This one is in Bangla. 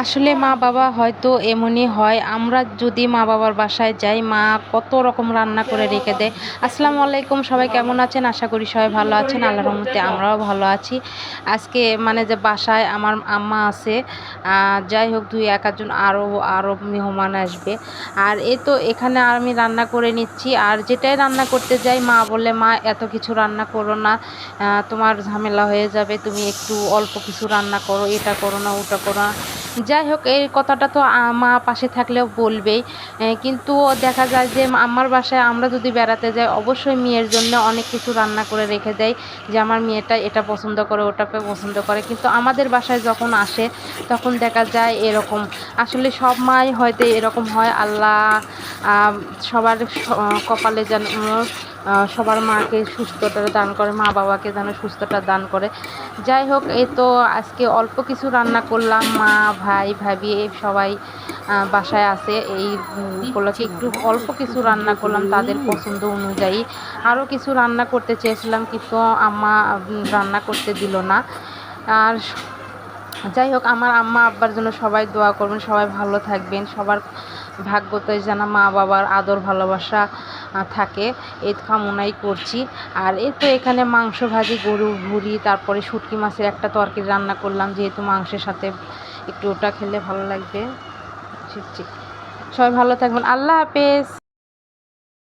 আসলে মা বাবা হয়তো এমনই হয়। আমরা যদি মা বাবার বাসায় যাই, মা কত রকম রান্না করে রেখে দেয়। আসসালামু আলাইকুম, সবাই কেমন আছেন? আশা করি সবাই ভালো আছেন। আল্লাহ রহমতে আমরাও ভালো আছি। আজকে মানে যে বাসায় আমার আম্মা আছে যাই হোক দুই এক একজন আরও আরও মেহমান আসবে। আর এ তো এখানে আমি রান্না করে নিচ্ছি। আর যেটাই রান্না করতে যাই, মা বলে মা, এত কিছু রান্না করো না। তোমার ঝামেলা হয়ে যাবে। তুমি একটু অল্প কিছু রান্না করো। এটা করো না, ওটা করো না। যাই হোক এই কথাটা তো মা পাশে থাকলেও বলবেই। কিন্তু দেখা যায় যে আমার বাসায় আমরা যদি বেড়াতে যাই, অবশ্যই মেয়ের জন্য অনেক কিছু রান্না করে রেখে দেয় যে আমার মেয়েটা এটা পছন্দ করে ওটা পছন্দ করে। কিন্তু আমাদের বাসায় যখন আসে, তখন দেখা যায় এরকম। আসলে সব মাই হয়তো এরকম হয়, আল্লাহ সবার কপালে যেন সবার মাকে সুস্থতা দান করে, মা বাবাকে যেন সুস্থতা দান করে। যাই হোক এই তো আজকে অল্প কিছু রান্না করলাম, মা, ভাই, ভাবি সবাই বাসায় আছে। এই উপলক্ষে একটু অল্প কিছু রান্না করলাম তাদের পছন্দ অনুযায়ী। আরও কিছু রান্না করতে চেয়েছিলাম, কিন্তু আম্মা রান্না করতে দিল না। আর যাই হোক, আমার আম্মা আব্বার জন্য সবাই দোয়া করবেন, সবাই ভালো থাকবেন, সবার ভাগ্যতে যেন মা বাবার আদর ভালোবাসা থাকে। এই কামনাই করছি। আর এই তো এখানে মাংস ভাজি, গরু ভুড়ি, তারপরে শুটকি মাছের একটা তরকারি রান্না করলাম, যেহেতু মাংসের সাথে একটু ওটা খেলে ভালো লাগবে। সবাই ভালো থাকবেন। আল্লাহ হাফেজ।